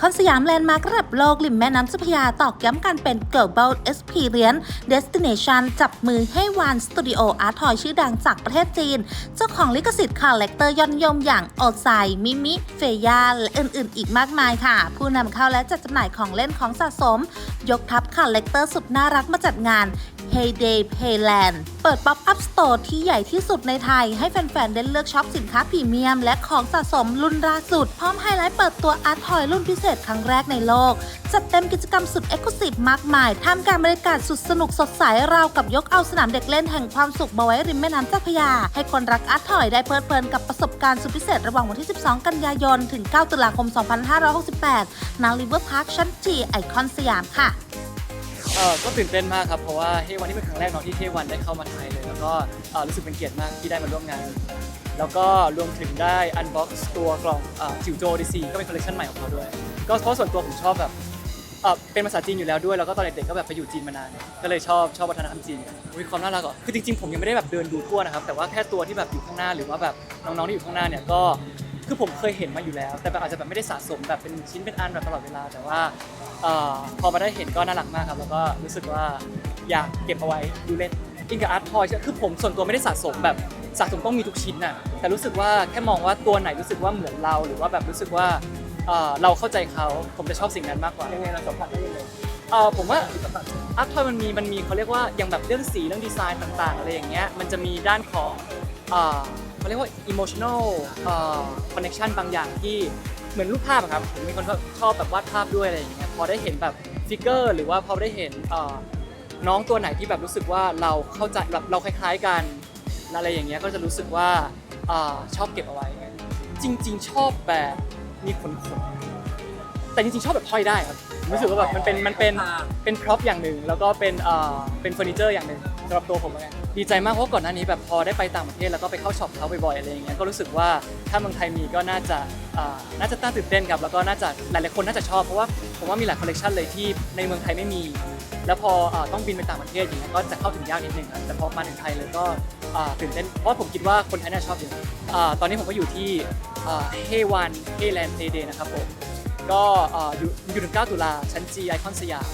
คอนสยามแลนด์มาร์คระดับโลกริมแม่น้ำเจ้าพระยาตอกย้ำการเป็น global experience destination จับมือให้วานสตูดิโออาร์ทอยชื่อดังจากประเทศจีน เจ้าของลิขสิทธิ์คาแรคเตอร์ยอดนิยมอย่างโอไซมิมิ เฟย่าและอื่นๆ อีกมากมายค่ะ ผู้นำเข้าและจัดจำหน่ายของเล่นของสะสม ยกทัพคาแรคเตอร์สุดน่ารักมาจัดงาน Heyday Payland เปิดป๊อปอัพสโตร์ที่ใหญ่ที่สุดในไทย ให้แฟนๆ ได้เลือกช็อปสินค้าพรีเมียม และของสะสมรุ่นล่าสุด พร้อมไฮไลท์เปิดตัวอาร์ตทอยรุ่นพิเศษครั้งแรกในโลก จัดเต็มกิจกรรมสุดเอ็กซ์คลูซีฟมากมายท่ามกลางบรรยากาศสุดสนุกสดใสราวกับยกเอาสนามเด็กเล่นแห่งความสุขมาไว้ริมแม่น้ำเจ้าพระยา ให้คนรักอาร์ตทอยได้เพลิดเพลินกับประสบการณ์สุดพิเศษระหว่างวันที่ 12 กันยายน ถึง 9 ตุลาคม 2568ณริเวอร์พาร์คชั้นจีไอคอนสยามค่ะ เออก็ตื่นเต้นมากครับเพราะว่าเฮวันนี้เป็นครั้งแรกเนาะที่เฮวันได้เข้ามาไทยเลย แล้วก็เอ่อรู้สึกเป็นเกียรติมากที่ได้มาร่วมงาน แล้วก็รวมถึงได้อันบ็อกซ์ตัวกล่องเอ่อจิ๋วโจดีซีก็เป็นคอลเลคชันใหม่ของเขาด้วย ก็เพราะส่วนตัวผมชอบแบบเออเป็นภาษาจีนอยู่แล้วด้วยแล้วก็ตอนเด็กๆก็แบบไปอยู่จีนมานาน ก็เลยชอบชอบวัฒนธรรมจีนมีความน่ารักอะคือจริงๆผมยังไม่ได้แบบเดินดูทั่วนะครับแต่ว่าแค่ตัวที่แบบอยู่ข้างหน้าหรือว่าแบบน้องๆที่อยู่ข้างหน้าเนี่ยก็ คือผมเคยเห็นมาอยู่แล้ว แต่แบบอาจจะแบบไม่ได้สะสมแบบเป็นชิ้นเป็นอันแบบตลอดเวลา แต่ว่าเอ่อพอมาได้เห็นก็น่ารักมากครับ แล้วก็รู้สึกว่าอยากเก็บเอาไว้ดูเล่นอินกับอาร์ตทอยคือผมส่วนตัวไม่ได้สะสมแบบสะสมต้องมีทุกชิ้นน่ะแต่รู้สึกว่าแค่มองว่าตัวไหนรู้สึกว่าเหมือนเรา หรือว่าแบบรู้สึกว่าเอ่อเราเข้าใจเขาผมจะชอบสิ่งนั้นมากกว่ายังไงเราสัมผัสได้ยังไงเออผมว่าอาร์ตทอยมันมีมันมีเขาเรียกว่าอย่างแบบเรื่องสีเรื่องดีไซน์ต่าง ๆ อะไรอย่างเงี้ยมันจะมีด้านของเอ่อ เขาเรียกว่า emotional เอ่อ connection บางอย่างที่เหมือนรูปภาพอะครับผมเป็นคนชอบแบบวาดภาพด้วยอะไรอย่างเงี้ยพอได้เห็นแบบฟิกเกอร์ หรือว่าพอได้เห็นเอ่อน้องตัวไหนที่แบบรู้สึกว่าเราเข้าใจแบบเราคล้าย ๆกันอะไรอย่างเงี้ยก็จะรู้สึกว่าเอ่อชอบเก็บเอาไว้ จริง ๆ ชอบแบบมีขนขนๆแต่จริงๆชอบแบบห้อยได้ครับรู้สึกว่าแบบมันเป็นมันเป็นเป็นพร็อพอย่างหนึ่งแล้วก็เป็นเอ่อเป็นเฟอร์นิเจอร์อย่างหนึ่งสำหรับตัวผมแล้วกัน ดีใจมากเพราะก่อนหน้านี้แบบพอได้ไปต่างประเทศแล้วก็ไปเข้าช็อปเขาบ่อยๆอะไรอย่างเงี้ยก็รู้สึกว่าถ้าเมืองไทยมีก็น่าจะน่าจะน่าตื่นเต้นครับแล้วก็น่าจะหลายๆคนน่าจะชอบเพราะว่าผมว่ามีหลายคอลเลกชันเลยที่ในเมืองไทยไม่มี แล้วพอต้องบินไปต่างประเทศอย่างเงี้ยก็จะเข้าถึงยากนิดนึงครับแต่พอมาถึงไทยเลยก็ตื่นเต้นเพราะผมคิดว่าคนไทยน่าจะชอบเยอะเอ่ตอนนี้ผมก็อยู่ที่เฮวันเฮแลนด์เพย์เดนะครับผมก็เอ่ออยู่อยู่ถึง9ตุลาชั้นจีไอคอนสยาม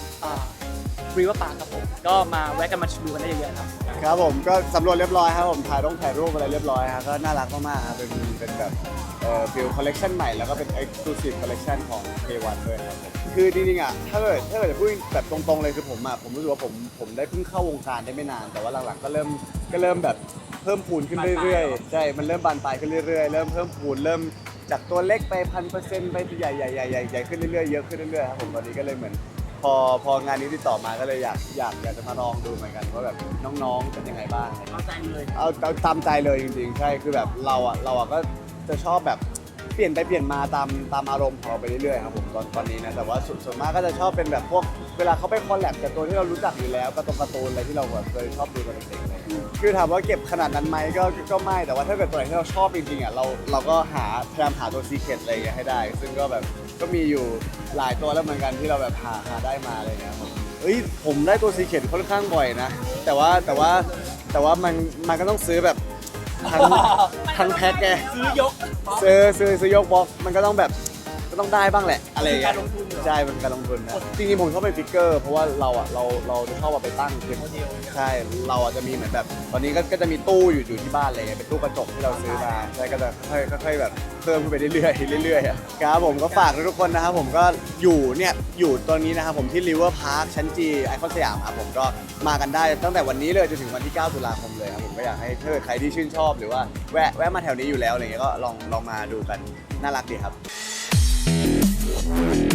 รีเวอร์ปาร์ครับผมก็มาแวะกันมาดูกันได้เยอะๆครับครับผมก็สำรวจเรียบร้อยครับผมถ่ายรูปถ่ายรูปอะไรเรียบร้อยครับก็น่ารักมากๆครับเป็นเป็นแบบเอ่อฟิลคอลเลกชันใหม่แล้วก็เป็น Exclusive Collection ของ K1 ด้วยครับผมคือจริงๆอะถ้าเกิดถ้าเกิดจะพูดแบบตรงๆเลยคือผมอะผมรู้สึกว่าผมผมได้เพิ่งเข้าวงการได้ไม่นาน แต่ว่าหลังๆก็เริ่มก็เริ่มแบบเพิ่มพูนขึ้นเรื่อยๆใช่มันเริ่มบานปลายขึ้นเรื่อยๆเริ่มเพิ่มพูนเริ่มจากตัวเล็กไปพันเปอร์เซ็นต์ไปใหญ่ใหญ่ใหญ่ใหญ่ใหญ่ขึ้นเรื่อยๆเยอะขึ้นเรื่อยๆครับผมตอนนี้ก็เลยเหมือน พอพองานนี้ติดต่อมาก็เลยอยากอยากอยากจะมาลองดูเหมือนกันว่าแบบน้องๆเป็นยังไงบ้างอะไรอย่างเงี้ยใจเลย เอาเอาตามใจเลยจริงๆ ใช่คือแบบเราอะเราอะก็จะชอบแบบ เปลี่ยนไปเปลี่ยนมาตามตามอารมณ์ของเราไปเรื่อยๆครับผมตอนตอนนี้นะแต่ว่าส่วนส่วนมากก็จะชอบเป็นแบบพวกเวลาเขาไปคอลแลบกับตัวที่เรารู้จักอยู่แล้วการ์ตูนการ์ตูนอะไรที่เราแบบเคยชอบดูตอนเด็กๆอะไรอย่างเงี้ยคือถามว่าเก็บขนาดนั้นไหมก็ก็ก็ไม่แต่ว่าถ้าเกิดตัวไหนที่เราชอบจริงๆอะเราเราก็หาพยายามหาตัวซีเคร็ตอะไรอย่างเงี้ยให้ได้ ซึ่งก็แบบก็มีอยู่หลายตัวแล้วเหมือนกันที่เราแบบหาหาได้มาอะไรอย่างเงี้ยครับผมเอ้ยผมได้ตัวซีเคร็ตค่อนข้างบ่อยนะ แต่ว่าแต่ว่าแต่ว่ามันมันก็ต้องซื้อแบบ ทั้งทั้งแพ็คไงซื้อยกซื้อซื้อซื้อยกบ็อกซ์มันก็ต้องแบบก็ ต้องได้บ้างแหละอะไรอย่างเงี้การลงทุนเหรอ ใช่เป็นการลงทุนนะจริงๆผมชอบเป็นฟิกเกอร์เพราะว่าเราอะเราเราจะชอบเอาไปตั้งคือใช่เราอะจะมีเหมือนแบบ ตอนนี้ก็ก็จะมีตู้อยู่อยู่ที่บ้านอะไรเงี้ยเป็นตู้กระจกที่เราซื้อมาใช่ก็จะค่อยๆค่อยๆแบบเพิ่มขึ้นไปเรื่อยๆเรื่อยๆอะครับผมก็ฝากทุกคนนะครับผมก็อยู่เนี่ยอยู่ตอนนี้นะครับผมที่ริเวอร์พาร์คชั้นจีไอคอนสยามครับผมก็มากันได้ตั้งแต่วันนี้เลยจนถึงวันที่ 9 ตุลาคมเลยครับผมก็อยากให้ถ้าเกิดใครที่ชื่นชอบหรือว่าแวะแวะมาแถวนี้อยู่แล้วอะไรเงี้ยก็ลองลองมาดูกันน่ารักดีครับ Bye.